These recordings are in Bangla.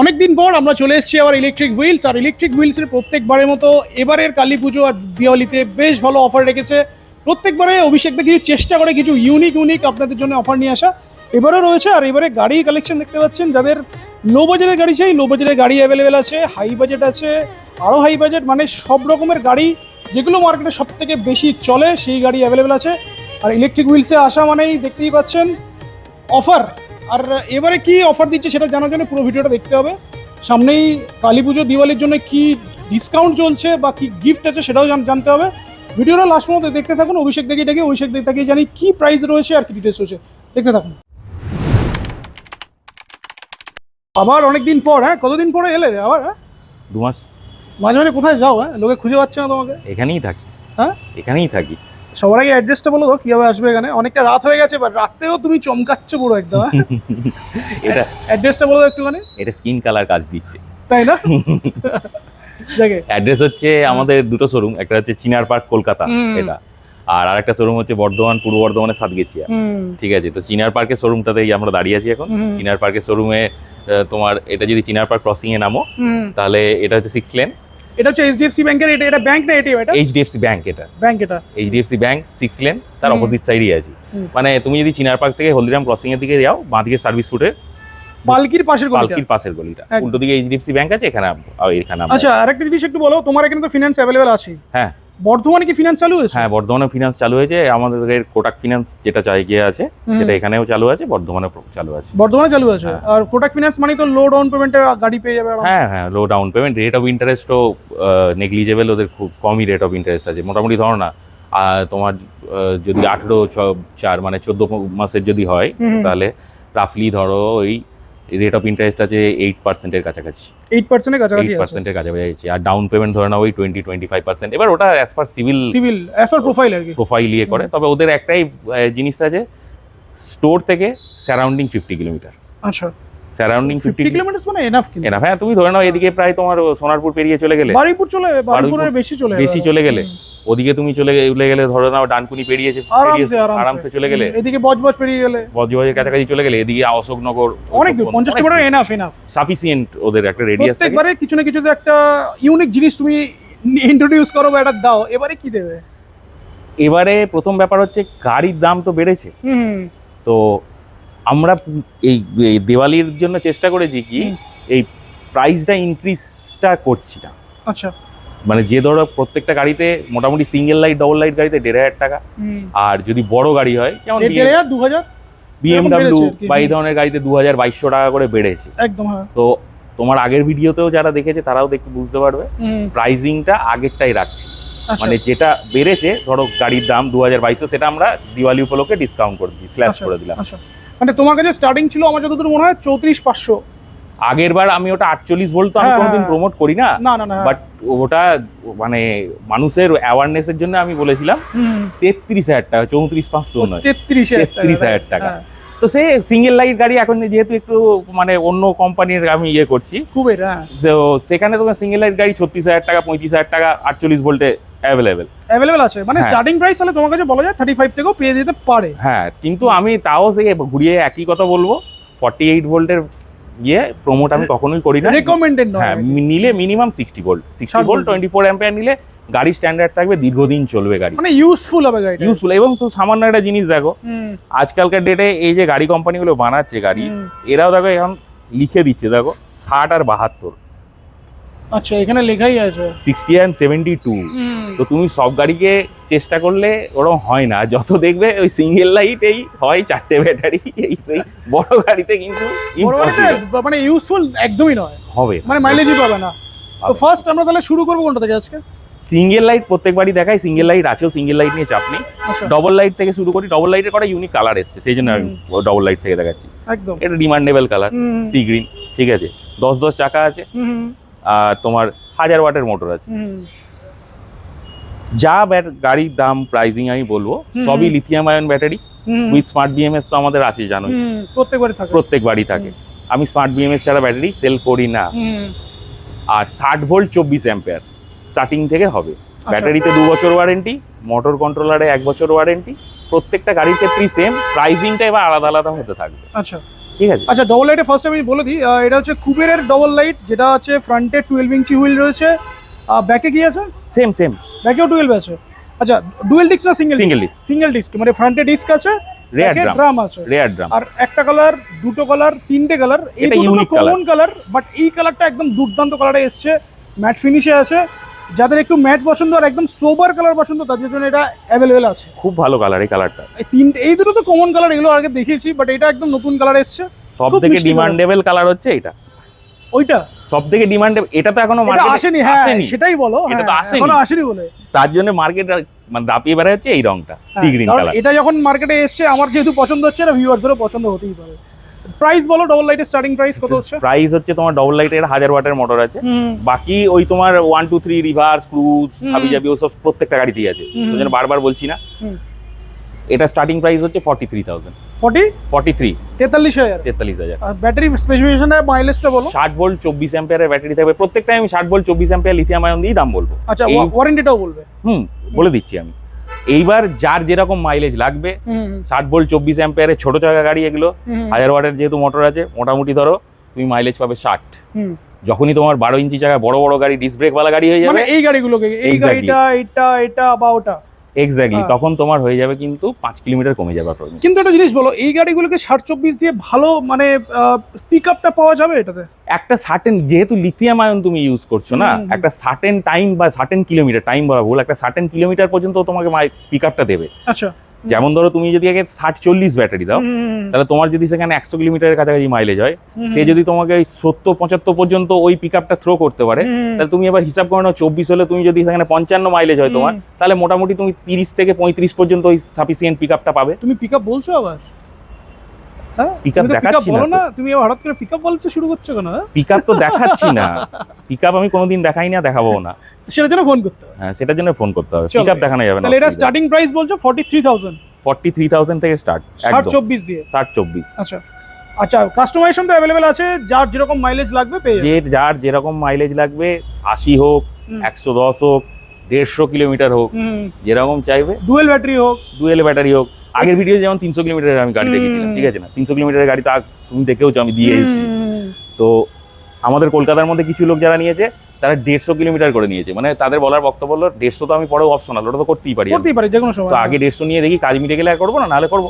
অনেকদিন পর আমরা চলে এসেছি আবার ইলেকট্রিক হুইলস আর ইলেকট্রিক হুইলসের প্রত্যেকবারের মতো এবারের কালী পুজো আর দিওয়ালিতে বেশ ভালো অফার রেখেছে। প্রত্যেকবারে অভিষেক দা কিছু চেষ্টা করে কিছু ইউনিক ইউনিক আপনাদের জন্য অফার নিয়ে আসা। এবারেও রয়েছে আর এবারে গাড়ি কালেকশন দেখতে পাচ্ছেন। যাদের লো বাজেটের গাড়ি চাই লো বাজেটের গাড়ি অ্যাভেলেবেল আছে হাই বাজেট আছে আরও হাই বাজেট মানে সব রকমের গাড়ি যেগুলো মার্কেটে সব থেকে বেশি চলে, সেই গাড়ি অ্যাভেলেবেল আছে। আর ইলেকট্রিক হুইলসে আসা মানেই দেখতেই পাচ্ছেন অফার আর এবারে কি অফার দিচ্ছে সেটা জানার জন্য পুরো ভিডিওটা দেখতে হবে। সামনেই কালী পুজো দিওয়ালির জন্য কি ডিসকাউন্ট চলছে বা কি গিফট আছে সেটাও জানতে হবে। ভিডিওটা লাস্ট মতো দেখতে থাকুন অভিষেক দেখে ডেকে অভিষেক দেখে তাকে জানি কি প্রাইস রয়েছে আর কি ডিটেলস রয়েছে। দেখতে থাকুন। আবার অনেকদিন পর হ্যাঁ? কতদিন পরে এলে রে আবার হ্যাঁ? দু মাস। মাঝে মাঝে কোথায় যাও হ্যাঁ? লোকে খুঁজে পাচ্ছে না তোমাকে। এখানেই থাকি। হ্যাঁ? এখানেই থাকি। সবার আগে অ্যাড্রেসটা বলো তো কীভাবে আসবে এখানে? অনেকটা রাত হয়ে গেছে বাট রাতেও তুমি চমকাচ্ছ পুরো একদম হ্যাঁ? এটা অ্যাড্রেসটা বলো একটুখানি। এটা স্কিন কালার কাজ দিচ্ছে। তাই না? অ্যাড্রেস হচ্ছে আমাদের দুটো শোরুম একটা হচ্ছে চিনার পার্ক কলকাতা এটা। আর আরেকটা শোরুম হচ্ছে বর্ধমান পূর্ব বর্ধমানের সাতগেছিয়া হুম। ঠিক আছে তো চিনার পার্কের শোরুমটাতেই আমরা দাঁড়িয়ে আছি এখন। চিনার পার্কের শোরুমে তোমার এটা যদি চিনার পার্ক ক্রসিং এ নামো তাহলে এটা হচ্ছে সিক্স লেন এটা হচ্ছে এইচডিএফসি ব্যাংকের এটা এটা ব্যাংক না এটিএম এটা? এইচডিএফসি ব্যাংক এটা। ব্যাংক এটা। এইচডিএফসি ব্যাংক সিক্স লেন তার। অপোজিট সাইডেই আছে। মানে তুমি যদি চিনার পার্ক থেকে হলদিরাম ক্রসিং এর দিকে যাও বাঁ দিকে সার্ভিস ফুটে পালকির পাশের গলিটা? পালকির পাশের গলিটা। উল্টো দিকে এইচডিএফসি ব্যাংক আছে এখানে এখানে আচ্ছা আরেকটা জিনিস একটু বলো তোমার এখানে তো ফিনান্স অ্যাভেলেবেল আছে। হ্যাঁ। বর্ধমানে কি ফিনান্স চালু হয়েছে? হ্যাঁ বর্ধমানে ফিনান্স চালু হয়েছে। আমাদের কোটাক ফিনান্স যেটা জায়গায় আছে সেটা এখানেও চালু আছে বর্ধমানে চালু আছে। বর্ধমানে চালু আছে? হ্যাঁ। আর কোটাক ফিনান্স মানে তো লো ডাউন পেমেন্টে গাড়ি পেয়ে যাবে হ্যাঁ হ্যাঁ low down payment rate of ইন্টারেস্টও negligible ওদের খুব কমই রেট অফ ইন্টারেস্ট আছে। মোটামুটি ধরো না আর তোমার যদি আঠেরো ছ চার মানে চোদ্দ মাসের যদি হয় তাহলে রাফলি ধরো ওই রেট অফ ইন্টারেস্ট আছে এইট পার্সেন্টের কাছাকাছি। এইট পার্সেন্টের কাছাকাছি এইট আছে পার্সেন্টের কাছাকাছি আর ডাউন পেমেন্ট ধরে না ওই টোয়েন্টি টোয়েন্টি ফাইভ পার্সেন্ট এবার ওটা as per civil civil as per profile আর কি। প্রোফাইল ইয়ে করে। তবে ওদের একটাই আহ, জিনিসটা আছে স্টোর থেকে সারাউন্ডিং ফিফটি কিলোমিটার আচ্ছা। সারাউন্ডিং ফিফটি কিলোমিটার মানে এনাফ কিন্তু। এনা হ্যাঁ তুমি ধরে নাও এদিকে প্রায় তোমার সোনারপুর পেরিয়ে চলে গেলে। বারুইপুর চলে বারুইপুরের বেশি চলে। বেশি চলে গেলে। ওদিকে তুমি চলে গে- চলে গেলে ধরে নাও ডানকুনি পেরিয়েছে আরামসে চলে গেলে। এদিকে বজবজ পেরিয়ে গেলে। বজবজের কাছাকাছি চলে গেলে এদিকে অশোকনগর অনেক দূর পঞ্চাশ কিলোমিটার এনাফ এনাফ সাফিসিয়েন্ট ওদের একটা রেডিয়াস প্রত্যেকবারে কিছু না কিছু একটা ইউনিক জিনিস তুমি ইন্ট্রোডিউস করো বা এটা দাও এবারে কি দেবে? এবারে প্রথম ব্যাপার হচ্ছে গাড়ির দাম তো বেড়েছে। হুম। তো আমরা এই দেওয়ালির জন্য চেষ্টা করেছি কি এই প্রাইসটা ইনক্রিজটা করছি না। আচ্ছা। মানে যে ধরো প্রত্যেকটা গাড়িতে মোটামুটি সিঙ্গেল লাইট ডবল লাইট গাড়িতে দেড় হাজার টাকা। আর যদি বড় গাড়ি হয় যেমন দু হাজার বিএমডাব্লিউ। বা এই ধরনের গাড়িতে দু হাজার বাইশশো টাকা করে বেড়েছে। একদম হ্যাঁ। তো তোমার আগের ভিডিওতেও যারা দেখেছে তারাও দেখতে বুঝতে পারবে। প্রাইজিংটা আগেরটাই রাখছি। আচ্ছা। মানে যেটা বেড়েছে ধরো গাড়ির দাম দু হাজার বাইশশো সেটা আমরা দিওয়ালি উপলক্ষে ডিসকাউন্ট করে দিচ্ছি স্ল্যাশ আচ্ছা। করে দিলাম। আচ্ছা। মানে তোমার কাছে স্টার্টিং ছিল আমার যতদূর মনে হয় চৌত্রিশ পাঁচশো। আগের বার আমি ওটা আটচল্লিশ ভোল্ট তো আমি হ্যাঁ, কোনোদিন হ্যাঁ। প্রমোট করি না না না না বাট ওটা মানে মানুষের অ্যাওয়ারনেসের জন্য আমি বলেছিলাম তেত্রিশ হাজার টাকা চৌত্রিশ পাঁচশো নয়। তেত্রিশ তেত্রিশ হাজার টাকা। হ্যাঁ, তো সে সিঙ্গেল লাইট গাড়ি এখন যেহেতু একটু মানে অন্য কোম্পানির আমি ইয়ে করছি হ্যাঁ। তো সেখানে তোমার সিঙ্গেল লাইট গাড়ি ছত্রিশ হাজার টাকা পঁয়ত্রিশ হাজার টাকা আটচল্লিশ ভোল্টে অ্যাভেলেবেল অ্যাভেলেবেল আছে। মানে হ্যাঁ। স্টার্টিং প্রাইস তাহলে তোমার কাছে বলা যায় থার্টি ফাইভ থেকেও পেয়ে যেতে পারে। হ্যাঁ কিন্তু আমি তাও সেই ঘুরিয়ে একই কথা বলব ফর্টি এইট ভোল্টের ইয়ে প্রমোট আমি কখনোই করি না। রেকমেন্ডেড নয় হ্যাঁ নিলে minimum sixty volt sixty 60 volt. Twenty four ampere নিলে গাড়ি স্ট্যান্ডার্ড থাকবে দীর্ঘদিন চলবে গাড়ি। মানে ইউজফুল হবে গাড়ি ইউজফুল এবং তো সামান্য একটা জিনিস দেখো আজকালকার ডেটে এই যে গাড়ি কোম্পানিগুলো বানাচ্ছে গাড়ি এরাও দেখো এখন লিখে দিচ্ছে দেখো ষাট আর বাহাত্তর। আচ্ছা এখানে লেখাই আছে। সিক্সটি অ্যান্ড সেভেন্টি টু তো তুমি সব গাড়িকে চেষ্টা করলে ওরকম হয় না। যত দেখবে ওই সিঙ্গেল লাইট এই হয় চারটে ব্যাটারি এই সেই বড় গাড়িতে কিন্তু মানে ইউজফুল একদমই নয়। হবে। মানে মাইলেজই পাবে না। তো ফার্স্ট আমরা তাহলে শুরু করব কোনটা থেকে আজকে? সিঙ্গেল লাইট প্রত্যেক বাড়ি দেখায় সিঙ্গেল লাইট আছেও সিঙ্গেল লাইট নিয়ে চাপ নেই। আচ্ছা। ডবল লাইট থেকে শুরু করি। ডবল লাইটের কটা ইউনিক কালার এসছে সেই জন্য আমি ডবল লাইট থেকে দেখাচ্ছি। একদম। এটা ডিমান্ডেবল কালার সি গ্রিন ঠিক আছে? দশ দশ চাকা আছে। তোমার হাজার ওয়াটের মোটর আছে। যা ব্যাট গাড়ির দাম প্রাইজিং আমি বলব সবই lithium ion battery with smart BMS তো আমাদের আছে জানোই। হুম, প্রত্যেকবারই থাকে। প্রত্যেক বাড়ি থাকে। আমি স্মার্ট বিএমএস ছাড়া ব্যাটারি সেল করি না। আর ষাট ভোল্ট চব্বিশ অ্যাম্পেয়ার স্টার্টিং থেকে হবে। আচ্ছা। ব্যাটারিতে দু বছর ওয়ারেন্টি মোটর কন্ট্রোলারে এক বছর ওয়ারেন্টি প্রত্যেকটা গাড়ির ক্ষেত্রেই সেম প্রাইজিংটা এবার আলাদা আলাদা হতে থাকবে। আচ্ছা। ঠিক আছে? আচ্ছা ডবল লাইটে ফার্স্ট আমি বলে দিই এটা হচ্ছে কুবেরের ডবল লাইট যেটা আছে ফ্রন্টে টুয়েলভ ইঞ্চি হুইল রয়েছে। ব্যাকে কি আছে? সেম সেম ব্যাকেও টুয়েলভ আছে। আচ্ছা ডুয়েল ডিস্ক না single single disc single disc মানে ফ্রন্টে ডিস্ক আছে রেয়ার ড্রাম আছে। রেয়ার ড্রাম আর একটা কালার দুটো কালার তিনটে কালার এটা কমন কালার বাট এই কালারটা একদম দুর্দান্ত কালারে এসছে। ম্যাট ফিনিশে আছে। যাদের একটু ম্যাট পছন্দ আর একদম সোবার কালার পছন্দ তাদের জন্য এটা অ্যাভেলেবেল আছে। খুব ভালো কালার এই কালারটা এই তিনটে এই দুটো তো কমন কালার এগুলো আগে দেখিয়েছি বাট এটা একদম নতুন কালার এসছে। সব থেকে ডিমান্ডেবল কালার হচ্ছে এটা ওইটা? সব থেকে ডিমান্ডেবল এটা তো এখনও মার্কেটে আসেনি হ্যাঁ আসেনি। সেটাই বলো এটা তো হ্যাঁ, আসেনি। এখনও আসেনি বলে। তার জন্য মার্কেট মানে দাপিয়ে বেড়া হচ্ছে এই রংটা সি গ্রিন কালার এটা যখন মার্কেটে এসছে আমার যেহেতু পছন্দ হচ্ছে এটা ভিউয়ার্সেরও পছন্দ হতেই পারে। প্রাইস বলো ডবল লাইটের স্টার্টিং প্রাইস কত হচ্ছে? প্রাইস হচ্ছে তোমার ডবল লাইটের হাজার ওয়াটের মোটর আছে। বাকি ওই তোমার one two three reverse cruise হাবি জাবি ওসব প্রত্যেকটা গাড়িতেই আছে। হুম। সেই জন্য বারবার বলছি না। এটা স্টার্টিং প্রাইস হচ্ছে forty three thousand forty forty three তেতাল্লিশ হাজার। তেতাল্লিশ হাজার ব্যাটারি স্পেসিফিকেশনের মাইলেজটা বলো। ষাট ভোল্ট চব্বিশ অ্যাম্পিয়ারের ব্যাটারি থাকবে। প্রত্যেকটাই আমি ষাট ভোল্ট চব্বিশ অ্যাম্পিয়ার লিথিয়াম আয়ন দিয়েই দাম বলব। আচ্ছা ওয়ারেন্টিটাও বলবে। হুম বলে দিচ্ছি আমি। এইবার যার যেরকম মাইলেজ লাগবে ষাট বোল্ট চব্বিশ অ্যাম্পিয়ারের ছোট চাকা গাড়ি এগুলো হাজার ওয়াটের যেহেতু মোটর আছে মোটামুটি ধরো তুমি মাইলেজ পাবে ষাট। যখনই তোমার বারো ইঞ্চি চাকা বড় বড় গাড়ি ডিসব্রেক বালা গাড়ি হয়ে যাবে মানে এই গাড়িগুলোকে এই গাড়িটা এটা এটা বা ওটা। এক্স্যাক্টলি। তখন তোমার হয়ে যাবে কিন্তু পাঁচ কিলোমিটার কমে যাবে কিন্তু একটা জিনিস বলো এই গাড়িগুলোকে ষাট চব্বিশ দিয়ে ভালো মানে পিক আপটা পাওয়া যাবে এটাতে একটা সার্টেন যেহেতু লিথিয়াম আয়ন তুমি ইউজ করছ না। একটা সার্টেন টাইম বা সার্টেন কিলোমিটার টাইম বলা ভুল একটা সার্টেন কিলোমিটার পর্যন্ত তোমাকে পিক আপটা দেবে আচ্ছা যেমন ধরো তুমি যদি আগে ষাট চল্লিশ ব্যাটারি দাও তাহলে তোমার যদি সেখানে একশো কিলোমিটারের কাছাকাছি মাইলেজ হয় সে যদি তোমাকে ওই সত্তর পঁচাত্তর পর্যন্ত ওই পিক থ্রো করতে পারে তাহলে তুমি এবার হিসাব করে নাও চব্বিশ হলে তুমি যদি সেখানে পঞ্চান্ন মাইলেজ হয় তোমার তাহলে মোটামুটি তুমি তিরিশ থেকে পঁয়ত্রিশ পর্যন্ত ওই সাফিসিয়েন্ট পিক পাবে। তুমি পিক বলছো আবার? হ্যাঁ? Pick up দেখাচ্ছি না তুমি হঠাৎ করে বলতে শুরু করছ কেন হ্যাঁ? তো দেখাচ্ছি না। পিক আপ আমি কোনোদিন দেখাই না দেখাবো না। সেটার জন্য ফোন করতে হবে। হ্যাঁ সেটার জন্য ফোন করতে হবে। চলো। পিক আপ দেখানো যাবে না তাহলে এটা স্টার্টিং প্রাইস বলছো forty three thousand forty three thousand থেকে স্টার্ট ষাট একদম চব্বিশ দিয়ে। ষাট চব্বিশ। আচ্ছা। আচ্ছা কাস্টমাইজেশন তো অ্যাভেলেবেল আছে যার যেরকম মাইলেজ লাগবে পেয়ে যে যার যেরকম মাইলেজ লাগবে আশি হোক হুম। একশো দশ হোক দেড়শো কিলোমিটার হোক যেরকম চাইবে। ডুয়েল ব্যাটারি হোক। ডুয়েল ব্যাটারি হোক। আগের ভিডিও যেমন তিনশো কিলোমিটারের আমি গাড়ি। দেখেছিলাম ঠিক আছে না? তিনশো কিলোমিটারের গাড়ি তো তুমি দেখেওছো আমি দিয়ে এসেছি তো আমাদের কলকাতার মধ্যে কিছু লোক যারা নিয়েছে তারা দেড়শো কিলোমিটার করে নিয়েছে। মানে তাদের বলার বক্তব্য হলো দেড়শো তো আমি পরেও অপশনাল ওটা তো করতেই পারি। করতেই পারে যে কোনো সময়। তো আগে দেড়শো নিয়ে দেখি কাজ মিটে গেলে আর করব না নাহলে করব।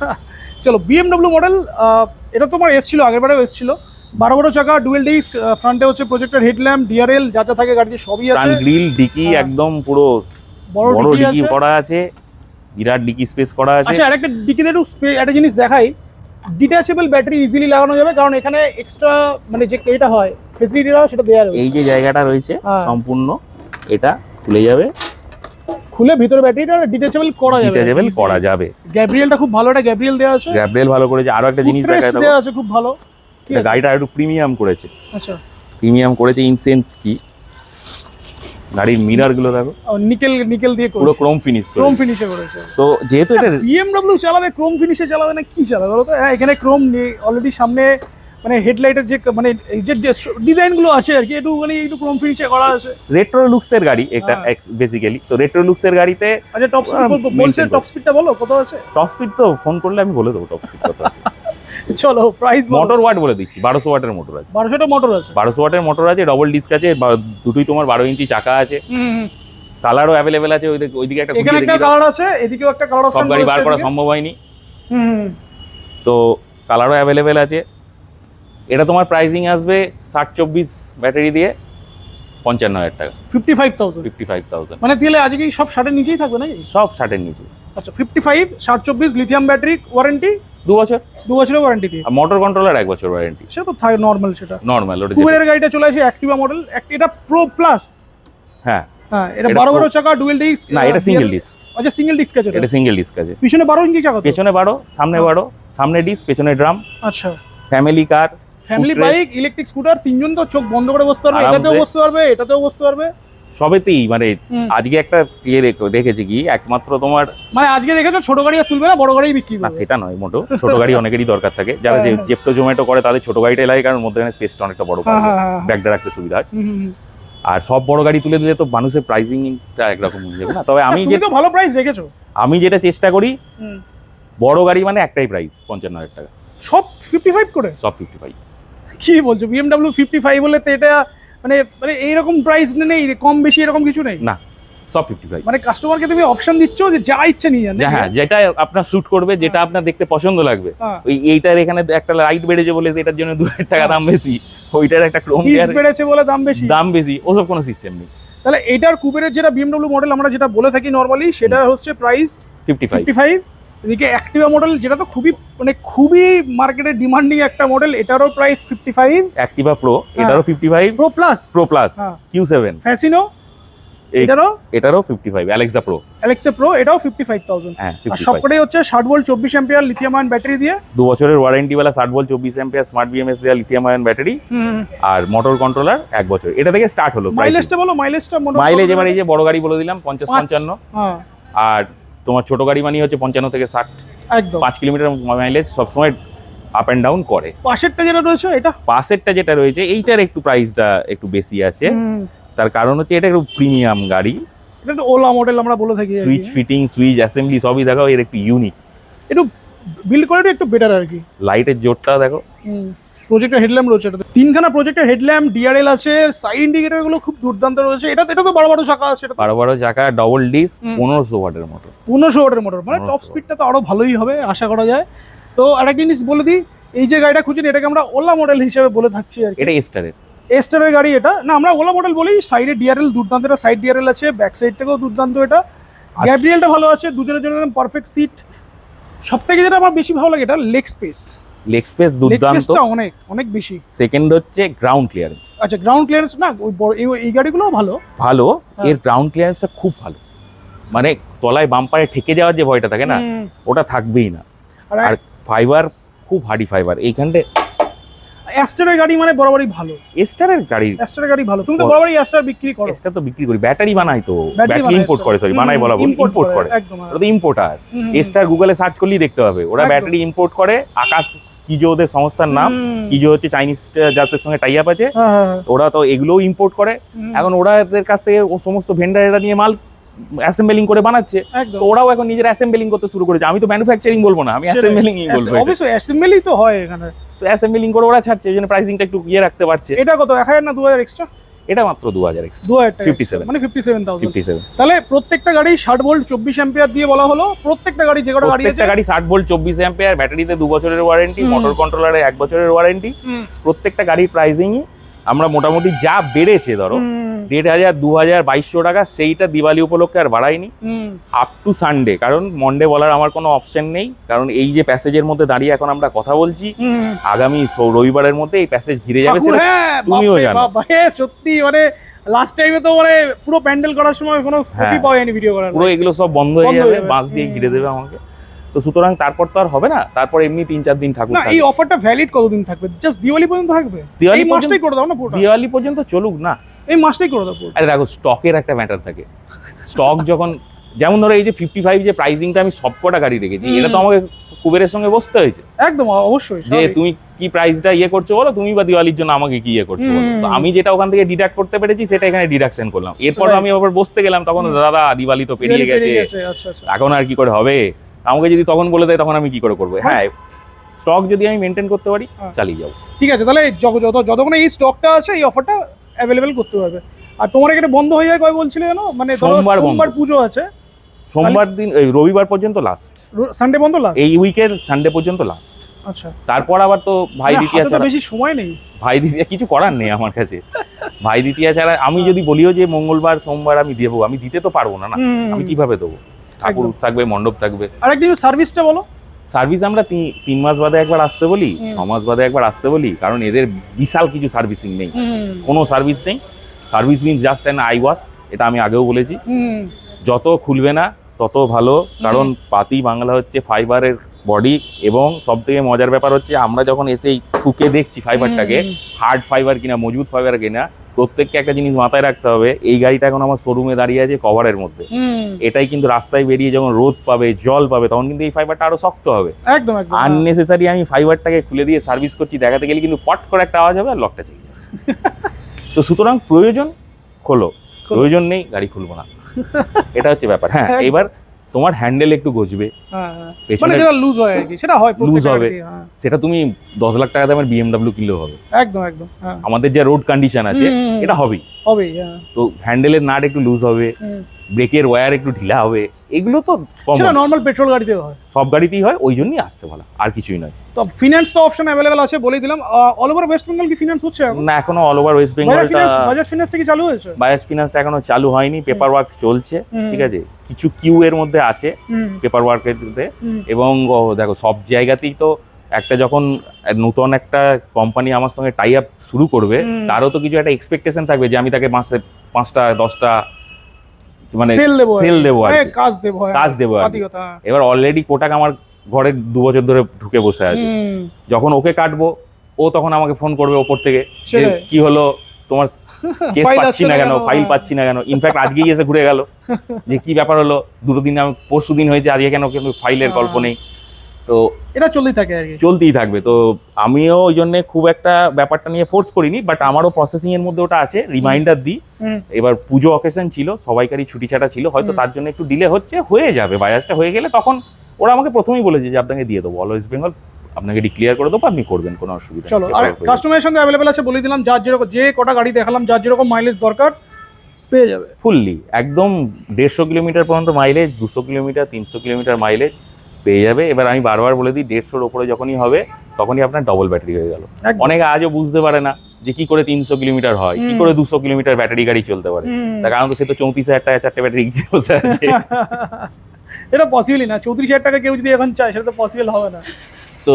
চলো বিএমডব্লিউ মডেল এটা তোমার এসছিল আগের বারেও এসছিল। বারো বড় চাকা ডুয়েল ডিস্ক ফ্রন্টে হচ্ছে প্রজেক্টর হেডল্যাম্প ডিআরএল যা যা থাকে গাড়িতে সবই আছে। গ্রিল ডিকি হ্যাঁ। একদম পুরো বড় ডিকি ডিকি করা আছে বিরাট ডিকি স্পেস করা আছে। আচ্ছা আরেকটা ডিকিতে একটু একটা জিনিস দেখাই। ডিটাচেবল ব্যাটারি ইজিলি লাগানো যাবে কারণ এখানে এক্সট্রা মানে যে এটা হয় ফেসিলিটিটা সেটা দেওয়া রয়েছে। এই যে জায়গাটা রয়েছে হ্যাঁ। সম্পূর্ণ এটা খুলে যাবে। খুলে ভিতরে ব্যাটারিটা ডিটাচেবল করা যাবে। ডিটাচেবল করা যাবে। গ্যাব্রিয়েলটা খুব ভালো একটা গ্যাব্রিয়েল দেওয়া আছে। গ্র্যাবরেল ভালো করেছে। আরও একটা জিনিস দেখায় দেওয়া আছে খুব ভালো। এটা গাড়িটা একটু প্রিমিয়াম করেছে। আচ্ছা। প্রিমিয়াম করেছে ইনসেন্স কি? গাড়ির মিরারগুলো দেখো নিকেল নিকেল দিয়ে পুরো ক্রোম ফিনিশ ক্রোম ফিনিশে করেছে। তো যেহেতু এটা বিএমডব্লিউ চালাবে ক্রোম ফিনিশে চালাবে না কি চালাবে বলো তো? হ্যাঁ এখানে ক্রোম অলরেডি সামনে মানে হেডলাইটের যে মানে যে ডিজাইনগুলো আছে আর কি একটু মানে একটু ক্রোম ফিনিশে করা আছে। রেট্রো লুকসের গাড়ি এটা। বেসিক্যালি তো রেট্রো লুকসের গাড়িতে আচ্ছা টপ স্পিড বলছে টপ স্পিডটা বলো কত আছে? টপ স্পিড তো ফোন করলে আমি বলে দেবো টপ স্পিড কত আছে। চলো প্রাইস মোটর ওয়াট বলে দিচ্ছি বারোশো ওয়াটের মোটর আছে। বারোশোটা মোটর আছে। বারোশো ওয়াটের মোটর আছে ডবল ডিস্ক আছে দুটোই তোমার বারো ইঞ্চি চাকা আছে। কালারও অ্যাভেলেবেল আছে ওই ওইদিকে একটা এখানে একটা কালার আছে এদিকেও একটা কালার সব গাড়ি বার করা সম্ভব হয়নি। তো কালারও অ্যাভেলেবেল আছে। এটা তোমার প্রাইসিং আসবে ষাট চব্বিশ ব্যাটারি দিয়ে পঞ্চান্ন হাজার টাকা। Fifty five thousand fifty five thousand মানে তাহলে আজকে সব ষাটের নিচেই থাকবে নাকি? সব ষাটের নিচে। আচ্ছা ফিফটি ফাইভ ষাট চব্বিশ লিথিয়াম ব্যাটারি ওয়ারেন্টি দু বছর? দু বছরের ওয়ারেন্টি দিয়ে মোটর কন্ট্রোলার এক বছর ওয়ারেন্টি সেটা তো থাকে নর্মাল সেটা। নর্মাল ওটা কুবেরের গাড়িটা চলে আসে অ্যাক্টিভা মডেল এটা প্রো প্লাস হ্যাঁ। হ্যাঁ এটা এটা বারো বারো চাকা ডুয়েল ডিস্ক না এটা সিঙ্গেল ডিস্ক আচ্ছা সিঙ্গেল ডিস্ক আছে এটা। সিঙ্গেল ডিস্ক আছে। পিছনে বারো ইঞ্চি চাকা তো? পেছনে বারো সামনে বারো সামনে ডিস্ক পেছনে ড্রাম আচ্ছা। Family car family. Bike electric scooter তিনজন তো চোখ বন্ধ করে বসতে পারবে এটাতেও বসতে পারবে এটাতেও বসতে পারবে। সবেতেই মানে আজকে একটা ইয়ে রেখে- রেখেছি কি একমাত্র তোমার মানে আজকে রেখেছো ছোট গাড়ি আর তুলবে না বড় গাড়ি বিক্রি না সেটা নয় মোটো ছোট গাড়ি অনেকেরই দরকার থাকে। যারা যে হ্যাঁ। জেপটো জোম্যাটো করে তাদের ছোট গাড়িটাই লাগে কারণ মধ্যখানে স্পেসটা অনেকটা বড় হ্যাঁ হ্যাঁ হ্যাঁ ব্যাগটা রাখতে সুবিধা হয়। আর সব বড় গাড়ি তুলে দিলে তো মানুষের প্রাইসিংটা একরকম হয়ে যাবে না। তবে আমি যে ভালো প্রাইস রেখেছো। আমি যেটা চেষ্টা করি বড় গাড়ি মানে একটাই প্রাইস পঞ্চান্ন হাজার টাকা। সব ফিফটি ফাইভ করে? সব ফিফটি ফাইভ কি বলছো বিএমডাব্লিউ ফিফটি ফাইভ হলে তো এটা মানে মানে এইরকম প্রাইস নেই কম বেশি এরকম কিছু নেই? না সব ফিফটি ফাইভ মানে কাস্টমারকে তুমি অপশন দিচ্ছ যে যা ইচ্ছে নিয়ে যান হ্যাঁ যেটা আপনার স্যুট করবে যেটা আপনার দেখতে পছন্দ লাগবে। হ্যাঁ। ওই এইটার এখানে একটা লাইট বেড়েছে বলে এটার জন্য দু হাজার টাকা দাম বেশি ওইটার একটা ক্রোম বেড়েছে বলে দাম বেশি। দাম বেশি ওসব কোনো সিস্টেম নেই। তাহলে এটার কুবেরের যেটা বিএমডব্লিউ মডেল আমরা যেটা বলে থাকি নর্মালি সেটা হচ্ছে প্রাইস ফিফটি ফাইভ এদিকে অ্যাক্টিভা মডেল যেটা তো খুবই মানে খুবই মার্কেটে ডিমান্ডিং একটা মডেল এটারও price fifty five Activa pro. এটারও fifty five pro plus pro plus. Q seven Fascino এটারও? এটারও fifty five Alexa pro Alexa pro এটাও ফিফটি ফাইভ থাউজেন্ড হ্যাঁ আর সবকটাই হচ্ছে ষাট ভোল্ট চব্বিশ অ্যাম্পিয়ার লিথিয়াম আয়ন ব্যাটারি দিয়ে। দু বছরের ওয়ারেন্টি বেলা ষাট ভোল্ট চব্বিশ এম্পিয়ার স্মার্ট বিএমএস দেওয়া লিথিয়াম আয়ন ব্যাটারি আর মোটর কন্ট্রোলার এক বছর। এটা থেকে স্টার্ট হলো মাইলেজটা বলো মাইলেজটা মাইলেজ এবার এই যে বড় গাড়ি বলে দিলাম পঞ্চাশ। পঞ্চান্ন। হ্যাঁ। আর তোমার ছোট গাড়ি মানে হচ্ছে পঞ্চান্ন থেকে ষাট। একদম। পাঁচ কিলোমিটার মাইলেজ সবসময় আপ অ্যান্ড ডাউন করে। পাশেরটা যেটা রয়েছে এটা? পাশেরটা যেটা রয়েছে এইটার একটু প্রাইসটা একটু বেশি আছে। তার কারণ হচ্ছে এটা একটু প্রিমিয়াম গাড়ি। এটা তো ওলা মডেল আমরা বলে থাকি সুইচ ফিটিং সুইচ অ্যাসেম্বলি সবই দেখো এর একটু ইউনিক একটু বিল্ড কোয়ালিটি একটু বেটার আর কি। লাইটের জোরটা দেখো। প্রজেক্টের হেডল্যাম্প রয়েছে এটাতে। তিনখানা প্রজেক্টের হেডল্যাম্প ডিআরএল আছে সাইড ইন্ডিকেটরগুলো খুব দুর্দান্ত রয়েছে। এটা এটা তো বড় বড় শাখা আছে এটা বারো বারো চাকা ডবল ডিস। পনেরোশো ওয়াটের মতো। পনেরোশো ওয়াটের মোটর মানে টপ স্পিডটা তো আরও ভালোই হবে আশা করা যায়। তো আরেকটা জিনিস বলে দিই এই যে গাড়িটা খুঁজছেন এটাকে আমরা ওলা মডেল হিসেবে বলে থাকছি আর এটা স্টারের এস্টারের গাড়ি এটা। না আমরা ওলা মডেল বলি সাইডে ডিআরএল দুর্দান্ত এটা সাইড ডিআরএল আছে ব্যাক সাইড থেকেও দুর্দান্ত এটা। গ্যাব্রিয়েলটা ভালো আছে দুজনের জন্য পারফেক্ট সিট সব থেকে যেটা আমার বেশি ভালো লাগে এটা লেগ স্পেস লেগ স্পেস দুর্দান্ত। অনেক অনেক বেশি। সেকেন্ড হচ্ছে গ্রাউন্ড ক্লিয়ারেন্স আচ্ছা গ্রাউন্ড ক্লিয়ারেন্স না ওই এই- গাড়িগুলোও ভালো। ভালো হ্যাঁ। এর গ্রাউন্ড ক্লিয়ারেন্সটা খুব ভালো। মানে তলায় বাম্পারে ঠেকে যাওয়ার যে ভয়টা থাকে না ওটা থাকবেই না। আর ফাইবার খুব হার্ডি ফাইবার এইখানটা অ্যাস্টারের গাড়ি মানে বরাবরই ভালো। এস্টারের গাড়ি অ্যাস্টারের গাড়ি ভালো। তুমি তো বরাবরই অ্যাস্টার বিক্রি করো। এসটা তো বিক্রি করি। ব্যাটারি বানাই তো। ব্যাটারি ইম্পোর্ট করে সরি বানাই বলা ভুল। ইম্পোর্ট করে একদম। ওটা তো ইম্পোর্টার হুম, এস্টার গুগলে সার্চ করলেই দেখতে পাবে ওরা ব্যাটারি ইম্পোর্ট করে আকাশ কিজো ওদের সংস্থার নাম। কিজো হচ্ছে চাইনিজ যাদের সঙ্গে টাই আপ আছে। হ্যাঁ, হ্যাঁ, হ্যাঁ। ওরা তো এগুলোও ইম্পোর্ট করে। এখন ওরা এদের কাছ থেকে সমস্ত ভেন্ডারেরা নিয়ে মাল অ্যাসেম্বলিং করে বানাচ্ছে। তো ওরাও এখন নিজের অ্যাসেম্বলিং করতে শুরু করেছে। আমি তো ম্যানুফ্যাকচারিং বলব না আমি অ্যাসেম্বলিংই বলব অবশ্যই অ্যাসেম্বলি তো হয় এখানে। তো অ্যাসেম্বলিং করে ওরা ছাড়ছে এই জন্য প্রাইসিংটা একটু ইয়ে রাখতে পারছে। এটা কত? এক হাজার না দু হাজার এক্সট্রা এটা মাত্র দু হাজার এক্সট্রা দু হাজার ফিফটি সেভেন মানে ফিফটি সেভেন ফিফটি সেভেন তাহলে প্রত্যেকটা গাড়ি ষাট ভোল্ট চব্বিশ অ্যাম্পিয়ার দিয়ে বলা হলো প্রত্যেকটা গাড়ি যে গাড়ি প্রত্যেকটা গাড়ি ষাট ভোল্ট চব্বিশ অ্যাম্পিয়ার ব্যাটারিতে দু বছরের ওয়ারেন্টি। মোটর কন্ট্রোলারে এক বছরের ওয়ারেন্টি প্রত্যেকটা গাড়ির প্রাইসিংই আমরা মোটামুটি যা বেড়েছে ধরো দেড় হাজার দু হাজার বাইশশো টাকা সেইটা দিওয়ালি উপলক্ষে আর বাড়াইনি। আপ টু সানডে কারণ মন্ডে বলার আমার কোনো অপশন নেই। কারণ এই যে প্যাসেজের মধ্যে দাঁড়িয়ে এখন আমরা কথা বলছি আগামী রবিবারের মধ্যে এই প্যাসেজ ঘিরে যাবে হ্যাঁ, তুমিও জানো। সত্যি মানে লাস্ট টাইমে তো মানে পুরো প্যান্ডেল করার সময় কোনো হ্যাঁ। পাওয়া যায়নি ভিডিও করার। পুরো এগুলো সব বন্ধ হয়ে যাবে হয়ে। বাঁশ দিয়ে ঘিরে দেবে আমাকে। তো সুতরাং তারপর তো আর হবে না তারপর এমনি তিন চার দিন ঠাকুর এই অফারটা ভ্যালিড কতদিন থাকবে? জাস্ট দিওয়ালি পর্যন্ত থাকবে? দিওয়ালি মাসটাই করে দাও না পুরোটা। দিওয়ালি পর্যন্ত চলুক না। এই মাসটাই করে পুরো। আরে দেখো স্টকের একটা ম্যাটার থাকে। স্টক যখন যেমন ধরো এই যে ফিফটি ফাইভ যে প্রাইসিংটা আমি সবকটা গাড়ি রেখেছি এটা তো আমাকে কুবেরের সঙ্গে বসতে হয়েছে। একদম অবশ্যই যে তুমি কি প্রাইসটা ইয়ে করছ বলো তুমি বা দিওয়ালির জন্য আমাকে কি ইয়ে করছ বলো। তো আমি যেটা ওখান থেকে ডিডাক্ট করতে পেরেছি সেটা এখানে ডিডাকশন করলাম। এরপর আমি আবার বসতে গেলাম তখন দাদা দিওয়ালি তো পেরিয়ে গেছে। আচ্ছা আচ্ছা। এখন আর কি করে হবে? আমাকে যদি তখন বলে দেয় তখন আমি কি করে করব? হ্যাঁ স্টক যদি আমি মেনটেন করতে পারি হ্যাঁ। চালিয়ে যাব। ঠিক আছে তাহলে যত যত যতক্ষণ এই স্টকটা আছে এই অফারটা অ্যাভেলেবেল করতে পারবে। আর তোমার এখানে বন্ধ হয়ে যায় কয় বলছিলে জানো? মানে সোমবার সোমবার পুজো আছে। সোমবার দিন এই রবিবার পর্যন্ত লাস্ট সানডে বন্ধ লাস্ট এই উইকের সানডে পর্যন্ত লাস্ট আচ্ছা। তারপর আবার তো ভাই দ্বিতীয়া ছাড়া বেশি সময় নেই। ভাই দ্বিতীয়া কিছু করার নেই আমার কাছে। ভাই দ্বিতীয়া ছাড়া আমি যদি বলিও যে মঙ্গলবার সোমবার আমি দেবো আমি দিতে তো পারব না না। আমি কীভাবে দেবো? ঠাকুর থাকবে মণ্ডপ থাকবে। আরেকটা সার্ভিসটা বলো। সার্ভিস আমরা তিন মাস বাদে একবার আসতে বলি ছ মাস বাদে একবার আসতে বলি কারণ এদের বিশাল কিছু সার্ভিসিং নেই। কোনো সার্ভিস নেই। Service means just an eye wash এটা আমি আগেও বলেছি। যত খুলবে না তত ভালো কারণ পাতি বাংলা হচ্ছে ফাইবারের বডি এবং সব থেকে মজার ব্যাপার হচ্ছে আমরা যখন এসে ঠুকে দেখছি ফাইবারটাকে হার্ড ফাইবার কিনা মজবুত ফাইবার কিনা প্রত্যেককে একটা জিনিস মাথায় রাখতে হবে এই গাড়িটা এখন আমার শোরুমে দাঁড়িয়ে আছে কভারের মধ্যে। এটাই কিন্তু রাস্তায় বেরিয়ে যখন রোদ পাবে জল পাবে তখন কিন্তু এই ফাইবারটা আরও শক্ত হবে। একদম একদম হ্যাঁ। আননেসেসারি আমি ফাইবারটাকে খুলে দিয়ে সার্ভিস করছি দেখাতে গেলে কিন্তু পট করে একটা আওয়াজ হবে আর লকটা চেয়ে তো সুতরাং প্রয়োজন খোলো। প্রয়োজন নেই গাড়ি খুলবো না। এটা হচ্ছে ব্যাপার হ্যাঁ এবার তোমার হ্যান্ডেল একটু গজবে মানে যেটা লুজ হয় আর কি সেটা হয় প্রত্যেকটা হবে। হ্যাঁ। সেটা তুমি দশ লাখ টাকা দামের বিএমডাব্লিউ কিনলেও হবে। একদম একদম হ্যাঁ। আমাদের যে রোড কন্ডিশন আছে। এটা হবেই। হবেই হ্যাঁ। তো হ্যান্ডেলের নাট একটু লুজ হবে ব্রেকের ওয়্যার একটু ঢিলা হবে এগুলো তো সেটা নর্মাল পেট্রোল গাড়িতেও হয়। সব গাড়িতেই হয় ওই জন্যই আসতে বলা আর কিছুই নয়। তো ফিনান্স তো অপশন অ্যাভেলেবেল আছে বলেই দিলাম। অল ওভার ওয়েস্ট বেঙ্গল কি ফিনান্স হচ্ছে না এখনও all over west Bajaj finance Bajaj ফিনান্সটা কি চালু হয়েছে? বায়াস ফিনান্সটা এখনও চালু হয়নি পেপার ওয়ার্ক চলছে ঠিক আছে? কিছু কিউ এর মধ্যে আছে পেপার ওয়ার্কের হুম। এবং দেখো সব জায়গাতেই তো একটা যখন নতুন একটা কোম্পানি আমার সঙ্গে টাই আপ শুরু করবে তারও তো কিছু একটা এক্সপেকটেশন থাকবে যে আমি তাকে মাসে পাঁচটা দশটা মানে সেল দেবো আর কি। কাজ দেবো হ্যাঁ। কাজ দেবো আর হ্যাঁ। এবার অলরেডি কোটাক আমার ঘরে দু বছর ধরে ঢুকে বসে আছে যখন ওকে কাটবো ও তখন আমাকে ফোন করবে ওপর থেকে কি হলো তোমার কেস পাচ্ছি না কেন? ফাইল পাচ্ছি না কেন? ইনফ্যাক্ট আজকেই এসে ঘুরে গেল যে কি ব্যাপার হলো? দুটো দিন আমি পরশু দিন হয়েছে আজকে কেন কিন্তু ফাইলের গল্প হ্যাঁ। নেই। তো এটা চলতেই থাকে আর চলতেই থাকবে। তো আমিও ওই জন্য খুব একটা ব্যাপারটা নিয়ে ফোর্স করিনি বাট আমারও প্রসেসিং এর মধ্যে ওটা আছে। রিমাইন্ডার দিই। এবার পুজো অকেশন ছিল সবাইকারই ছুটি ছাটা ছিল হয়তো তার জন্য একটু ডিলে হচ্ছে হয়ে যাবে। বায়াসটা হয়ে গেলে তখন ওরা আমাকে প্রথমেই বলেছে যে আপনাকে দিয়ে দেবো অল ওয়েস্ট বেঙ্গল আপনাকে ডিক্লিয়ার করে দেবো আপনি করবেন কোনো অসুবিধা চলো আর। কাস্টমারের সঙ্গে অ্যাভেলেবেল আছে বলে দিলাম যার যেরকম যে কটা গাড়ি দেখালাম যার যেরকম মাইলেজ দরকার পেয়ে যাবে। ফুললি একদম দেড়শো কিলোমিটার পর্যন্ত মাইলেজ দুশো কিলোমিটার তিনশো কিলোমিটার মাইলেজ পেয়ে যাবে। এবার আমি বারবার বলে দিই দেড়শোর ওপরে যখনই হবে তখনই আপনার ডবল ব্যাটারি হয়ে গেল। অনেকে আজও বুঝতে পারে না যে কি করে তিনশো কিলোমিটার হয় কি করে দুশো কিলোমিটার ব্যাটারি গাড়ি চলতে পারে। তার কারণ তো সে তো চৌত্রিশ হাজার টাকা চারটে ব্যাটারি বসে আছে। এটা পসিবলই না চৌত্রিশ হাজার টাকা কেউ যদি এখন চায় সেটা তো পসিবল হবে না। তো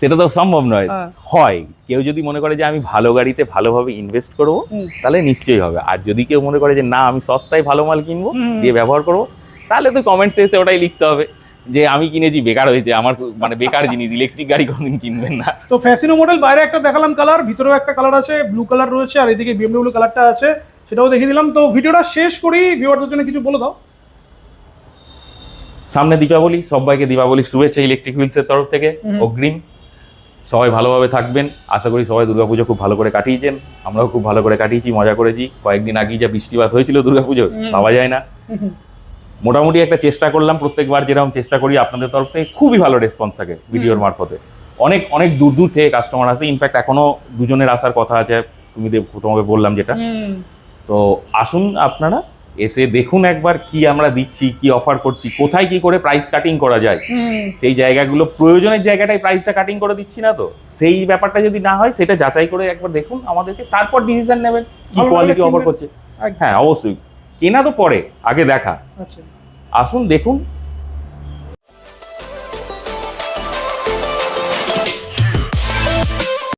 সেটা তো সম্ভব নয়। হ্যাঁ। হয়। কেউ যদি মনে করে যে আমি ভালো গাড়িতে ভালোভাবে ইনভেস্ট করব তাহলে নিশ্চয়ই হবে। আর যদি কেউ মনে করে যে না আমি সস্তায় ভালো মাল কিনবো দিয়ে ব্যবহার করব তাহলে তো কমেন্টসে এসে ওটাই লিখতে হবে। যে আমি কিনেছি বেকার হয়েছে। আমার মানে বেকার জিনিস ইলেকট্রিক গাড়ি কোনদিন কিনবেন না। তো ফ্যাসিনো মডেল বাইরে একটা দেখালাম কালার ভিতরেও একটা কালার আছে ব্লু কালার রয়েছে আর এদিকে বিএমডব্লিউ কালারটা আছে সেটাও দেখিয়ে দিলাম। তো ভিডিওটা শেষ করি ভিউয়ারদের জন্য কিছু বলে দাও। সামনে দীপাবলি সবাইকে দীপাবলির শুভেচ্ছা ইলেকট্রিক হুইলসের তরফ থেকে অগ্রিম। সবাই ভালোভাবে থাকবেন। আশা করি সবাই দুর্গাপুজো খুব ভালো করে কাটিয়েছেন। আমরাও খুব ভালো করে কাটিয়েছি মজা করেছি। কয়েকদিন আগেই যা বৃষ্টিপাত হয়েছিল দুর্গাপুজো। পাওয়া যায় না। মোটামুটি একটা চেষ্টা করলাম প্রত্যেকবার যেরকম চেষ্টা করি আপনাদের তরফ থেকে খুবই ভালো রেসপন্স থাকে ভিডিওর মারফতে। অনেক অনেক দূর দূর থেকে কাস্টমার আসে। ইনফ্যাক্ট এখনও দুজনের আসার কথা আছে। তুমি তোমাকে বললাম যেটা। তো আসুন আপনারা। এসে দেখুন একবার কি আমরা দিচ্ছি কি অফার করছি কোথায় কি করে প্রাইস কাটিং করা যায়। সেই জায়গাগুলো প্রয়োজনের জায়গাটাই প্রাইসটা কাটিং করে দিচ্ছি না তো? সেই ব্যাপারটা যদি না হয় সেটা যাচাই করে একবার দেখুন আমাদেরকে তারপর ডিসিশন নেবেন কি কোয়ালিটি অফার করছে। হ্যাঁ অবশ্যই। কেনা তো পরে আগে দেখা। আচ্ছা। আসুন দেখুন